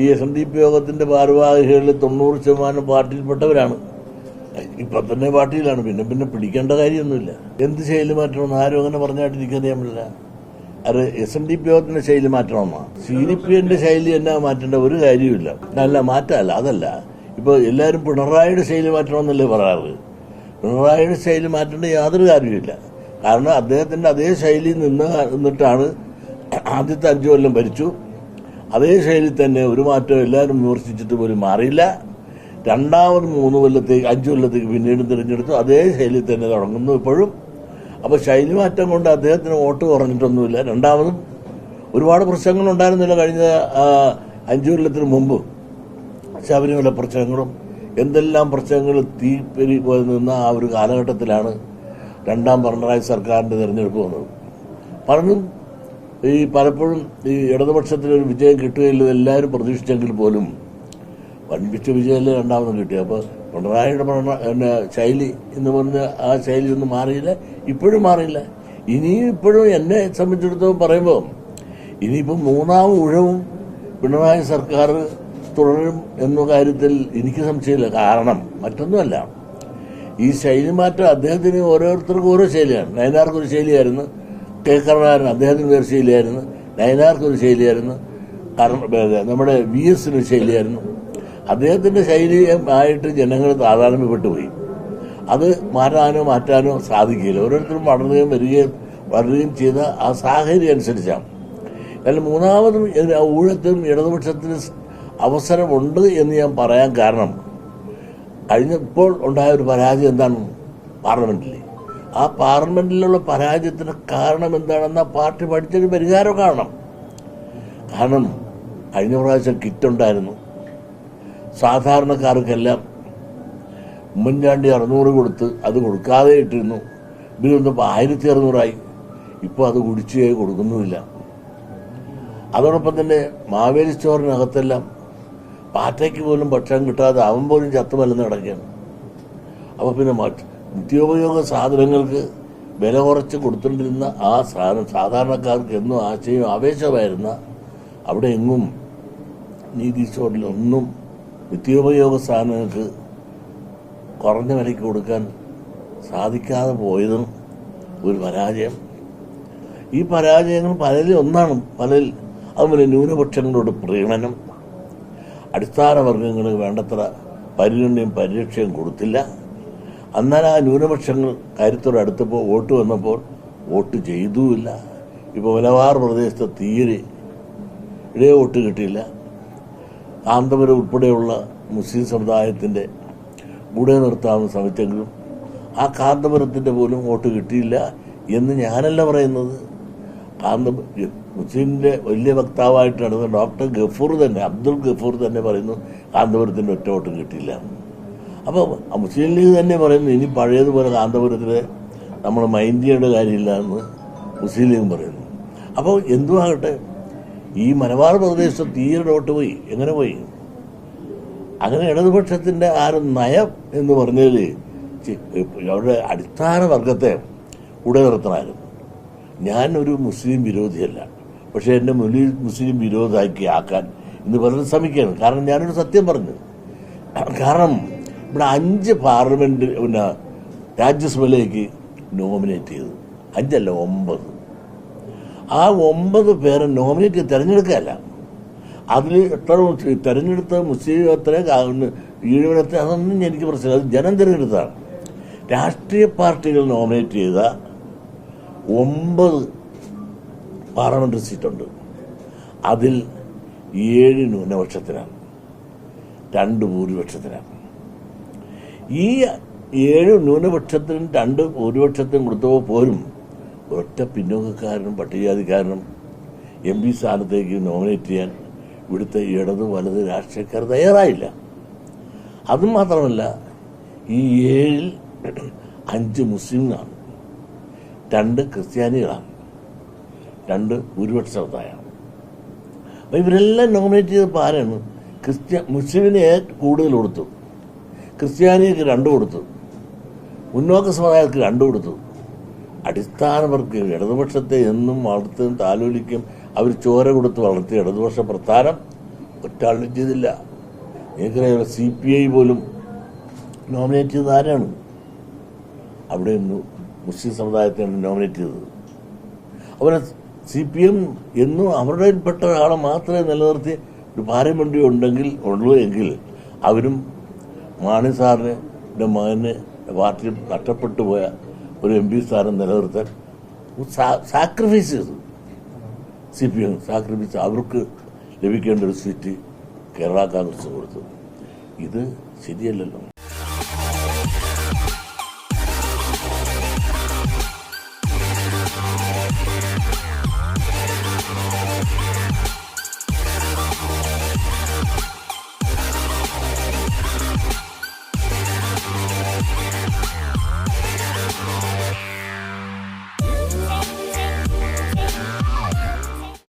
ഈ S N D P യോഗത്തിന്റെ ഭാരവാഹികളിൽ തൊണ്ണൂറ് ശതമാനം പാർട്ടിയിൽപ്പെട്ടവരാണ്. ഇപ്പൊ തന്നെ പാർട്ടിയിലാണ്. പിന്നെ പിന്നെ പിടിക്കേണ്ട കാര്യമൊന്നുമില്ല. എന്ത് ശൈലി മാറ്റണമെന്ന് ആരും അങ്ങനെ പറഞ്ഞായിട്ടിരിക്കാൻ നമ്മളില്ല. അത് എസ് എൻ ഡി പി യോഗത്തിന്റെ ശൈലി മാറ്റണമെന്നാ. സി ഡി പി എന്റെ ശൈലി എന്നാ മാറ്റേണ്ട ഒരു കാര്യമില്ല അല്ല മാറ്റമല്ല അതല്ല. ഇപ്പൊ എല്ലാവരും പിണറായിയുടെ ശൈലി മാറ്റണമെന്നല്ലേ പറയാറ്? പിണറായിയുടെ ശൈലി മാറ്റേണ്ട യാതൊരു കാര്യമില്ല കാരണം അദ്ദേഹത്തിന്റെ അതേ ശൈലി നിന്ന് നിന്നിട്ടാണ് ആദ്യത്തെ അഞ്ചു കൊല്ലം ഭരിച്ചു. അതേ ശൈലി തന്നെ ഒരു മാറ്റം എല്ലാവരും വിമർശിച്ചിട്ട് പോലും മാറിയില്ല. രണ്ടാമത് മൂന്ന് കൊല്ലത്തേക്ക് അഞ്ചു കൊല്ലത്തേക്ക് പിന്നീട് തിരഞ്ഞെടുത്തു. അതേ ശൈലി തന്നെ തുടങ്ങുന്നു ഇപ്പോഴും. അപ്പോൾ ശൈലി മാറ്റം കൊണ്ട് അദ്ദേഹത്തിന് വോട്ട് കുറഞ്ഞിട്ടൊന്നുമില്ല. രണ്ടാമതും ഒരുപാട് പ്രശ്നങ്ങൾ ഉണ്ടായിരുന്നില്ല കഴിഞ്ഞ അഞ്ചു കൊല്ലത്തിന് മുമ്പ്. ശബരിമല പ്രശ്നങ്ങളും എന്തെല്ലാം പ്രശ്നങ്ങൾ തീപ്പെരി പോയി നിന്ന ആ ഒരു കാലഘട്ടത്തിലാണ് രണ്ടാം പിണറായി സർക്കാരിന്റെ തെരഞ്ഞെടുപ്പ് വന്നത്. പലതും ഈ പലപ്പോഴും ഈ ഇടതുപക്ഷത്തിന് ഒരു വിജയം കിട്ടുകയില്ല എല്ലാവരും പ്രതീക്ഷിച്ചെങ്കിൽ പോലും വൻപിച്ച വിജയമല്ലേ രണ്ടാമതും കിട്ടി അപ്പോൾ പിണറായിയുടെ പിണ- പിന്നെ ശൈലി എന്ന് പറഞ്ഞ ആ ശൈലി ഒന്നും മാറിയില്ല ഇപ്പോഴും മാറിയില്ല. ഇനിയും ഇപ്പോഴും എന്നെ സംബന്ധിച്ചിടത്തോളം പറയുമ്പോൾ ഇനിയിപ്പം മൂന്നാം ഊഴവും പിണറായി സർക്കാർ തുടരും എന്ന കാര്യത്തിൽ എനിക്ക് സംശയമില്ല. കാരണം മറ്റൊന്നുമല്ല. ഈ ശൈലി മാറ്റം അദ്ദേഹത്തിന് ഓരോരുത്തർക്കും ഓരോ ശൈലിയാണ്. നയനാർക്കൊരു ശൈലിയായിരുന്നു. കെ കരുണാകരൻ അദ്ദേഹത്തിന് വേറെ ശൈലിയായിരുന്നു. നയനാർക്ക് ഒരു ശൈലിയായിരുന്നു. നമ്മുടെ വി എസിന് ഒരു ശൈലിയായിരുന്നു. അദ്ദേഹത്തിന്റെ ശൈലി ആയിട്ട് ജനങ്ങൾ താതാത്മ്യപ്പെട്ടു പോയി. അത് മാറ്റാനോ മാറ്റാനോ സാധിക്കില്ല ഓരോരുത്തരും വളരുകയും വരികയും വളരുകയും ചെയ്ത ആ സാഹചര്യം അനുസരിച്ചാണ്. എന്നാൽ മൂന്നാമതും ഊഴത്തിനും ഇടതുപക്ഷത്തിന് അവസരമുണ്ട് എന്ന് ഞാൻ പറയാൻ കാരണം കഴിഞ്ഞപ്പോൾ ഉണ്ടായ ഒരു പരാജയം എന്താണ്? പാർലമെന്റിൽ ആ പാർലമെന്റിലുള്ള പരാജയത്തിന് കാരണം എന്താണെന്ന് ആ പാർട്ടി പഠിച്ചൊരു പരിഹാരം കാണണം. കാരണം കഴിഞ്ഞ പ്രാവശ്യം കിറ്റുണ്ടായിരുന്നു. സാധാരണക്കാർക്കെല്ലാം ഉമ്മൻചാണ്ടി അറുന്നൂറ് കൊടുത്ത് അത് കൊടുക്കാതെ ഇട്ടിരുന്നു. ഇതിലൊന്നിപ്പോൾ ആയിരത്തി അറുന്നൂറായി ഇപ്പോൾ അത് കുടിശ്ശികയായി കൊടുക്കുന്നുമില്ല. അതോടൊപ്പം തന്നെ മാവേലി സ്റ്റോറിനകത്തെല്ലാം പാറ്റയ്ക്ക് പോലും ഭക്ഷണം കിട്ടാതെ അവൻ പോലും ചത്തുമല്ലെന്ന് കിടക്കുകയാണ്. അപ്പോൾ പിന്നെ മറ്റ് നിത്യോപയോഗ സാധനങ്ങൾക്ക് വില കുറച്ച് കൊടുത്തുകൊണ്ടിരുന്ന ആ സാധനം സാധാരണക്കാർക്ക് എന്നും ആശയം ആവേശമായിരുന്ന അവിടെ എങ്ങും നീതി സ്റ്റോറിലൊന്നും നിത്യോപയോഗ സാധനങ്ങൾക്ക് കുറഞ്ഞ വിലയ്ക്ക് കൊടുക്കാൻ സാധിക്കാതെ പോയതും ഒരു പരാജയം. ഈ പരാജയങ്ങൾ പലരിൽ ഒന്നാണ്. പലരിൽ അതുപോലെ ന്യൂനപക്ഷങ്ങളോട് പ്രീണനം. അടിസ്ഥാന വർഗങ്ങൾക്ക് വേണ്ടത്ര പരിഗണനയും പരിരക്ഷയും കൊടുത്തില്ല. എന്നാൽ ആ ന്യൂനപക്ഷങ്ങൾ കാര്യത്തോട് അടുത്തപ്പോൾ വോട്ട് വന്നപ്പോൾ വോട്ട് ചെയ്തുമില്ല. ഇപ്പൊ മലബാർ പ്രദേശത്തെ തീരെ ഇടയെ വോട്ട് കിട്ടിയില്ല. കാന്തപുരം ഉൾപ്പെടെയുള്ള മുസ്ലിം സമുദായത്തിന്റെ കൂടെ നിർത്താമെന്ന് ശ്രമിച്ചെങ്കിലും ആ കാന്തപുരത്തിന്റെ പോലും വോട്ട് കിട്ടിയില്ല എന്ന് ഞാനല്ല പറയുന്നത്. കാന്ത മുസ്ലിമിന്റെ വലിയ വക്താവായിട്ട് നടന്ന ഡോക്ടർ ഗഫൂർ തന്നെ അബ്ദുൾ ഗഫൂർ തന്നെ പറയുന്നു കാന്തപുരത്തിന്റെ ഒറ്റ വോട്ടും കിട്ടിയില്ല അപ്പോൾ മുസ്ലിം ലീഗ് തന്നെ പറയുന്നു ഇനി പഴയതുപോലെ കാന്തപുരത്തിൽ നമ്മൾ മൈൻഡ് ചെയ്യേണ്ട കാര്യമില്ല എന്ന് മുസ്ലിം ലീഗും പറയുന്നു. അപ്പോൾ എന്തുമാകട്ടെ ഈ മലബാർ പ്രദേശത്ത് തീരെ വോട്ട് പോയി. എങ്ങനെ പോയി? അങ്ങനെ ഇടതുപക്ഷത്തിന്റെ ആ ഒരു നയം എന്ന് പറഞ്ഞാൽ അവരുടെ അടിസ്ഥാന വർഗത്തെ കൂടെ നിർത്തണമായിരുന്നു. ഞാൻ ഒരു മുസ്ലിം വിരോധിയല്ല. പക്ഷേ എന്നെ മുലി മുസ്ലിം വിരോധാക്കി ആക്കാൻ ഇന്ന് പലരും ശ്രമിക്കുകയാണ്. കാരണം ഞാനൊരു സത്യം പറഞ്ഞു. കാരണം ഇവിടെ അഞ്ച് പാർലമെന്റ് പിന്നെ രാജ്യസഭയിലേക്ക് നോമിനേറ്റ് ചെയ്തു. അഞ്ചല്ല ഒമ്പത്. ആ ഒമ്പത് പേരെ നോമിനേറ്റ് തിരഞ്ഞെടുക്കുകയല്ല. അതിൽ എത്ര തിരഞ്ഞെടുത്ത മുസ്ലിം എത്ര ഈഴവനത്ര അതൊന്നും എനിക്ക് പ്രശ്നമില്ല. അത് ജനം തിരഞ്ഞെടുത്താണ് രാഷ്ട്രീയ പാർട്ടികൾ നോമിനേറ്റ് ചെയ്ത ഒമ്പത് പാർലമെന്ററി സീറ്റുണ്ട്. അതിൽ ഏഴ് ന്യൂനപക്ഷത്തിനാണ്. രണ്ട് ഭൂരിപക്ഷത്തിനാണ്. ഈ ഏഴ് ന്യൂനപക്ഷത്തിനും രണ്ട് ഭൂരിപക്ഷത്തിനും കൊടുത്തപ്പോൾ പോലും ഒറ്റ പിന്നോക്കക്കാരനും പട്ടികജാതിക്കാരനും എം പി സ്ഥാനത്തേക്ക് നോമിനേറ്റ് ചെയ്യാൻ ഇവിടുത്തെ ഇടത് വലത് രാഷ്ട്രീയക്കാർ തയ്യാറായില്ല. അതും മാത്രമല്ല ഈ ഏഴിൽ അഞ്ച് മുസ്ലിങ്ങളാണ്. രണ്ട് ക്രിസ്ത്യാനികളാണ്. രണ്ട് ഭൂരിപക്ഷ സമുദായമാണ് അപ്പോൾ ഇവരെല്ലാം നോമിനേറ്റ് ചെയ്ത് പാരാണ് ക്രിസ്ത്യ മുസ്ലിമിനെ കൂടുതൽ കൊടുത്തു. ക്രിസ്ത്യാനിക്ക് രണ്ടു കൊടുത്തു. മുന്നോക്ക സമുദായത്തിൽ രണ്ടു കൊടുത്തു. അടിസ്ഥാനവർക്ക് ഇടതുപക്ഷത്തെ എന്നും വളർത്തും താലോലിക്കും അവർ ചോര കൊടുത്ത് വളർത്തിയ ഇടതുപക്ഷ പ്രസ്ഥാനം ഒറ്റാളും ചെയ്തില്ല. എനിക്കറിയാം സി പി ഐ പോലും നോമിനേറ്റ് ചെയ്തത് ആരാണ്? അവിടെ നിന്ന് മുസ്ലിം സമുദായത്തെയാണ് നോമിനേറ്റ് ചെയ്തത്. അവരെ സി പി എം എന്നും അവരുടെ പെട്ട ഒരാളെ മാത്രമേ നിലനിർത്തി ഒരു പാരമന്ത്രി ഉണ്ടെങ്കിൽ ഉള്ളൂ എങ്കിൽ അവരും മാണി സാറിന്റെ മകന് പാർട്ടി നഷ്ടപ്പെട്ടു പോയ ഒരു എം പി സ്ഥാനം നിലനിർത്താൻ സാക്രിഫൈസ് ചെയ്തു സി പി എം സാക്രിഫൈസ് അവർക്ക് ലഭിക്കേണ്ട ഒരു സീറ്റ് കേരള കോൺഗ്രസ് കൊടുത്തു. ഇത് ശരിയല്ലല്ലോ.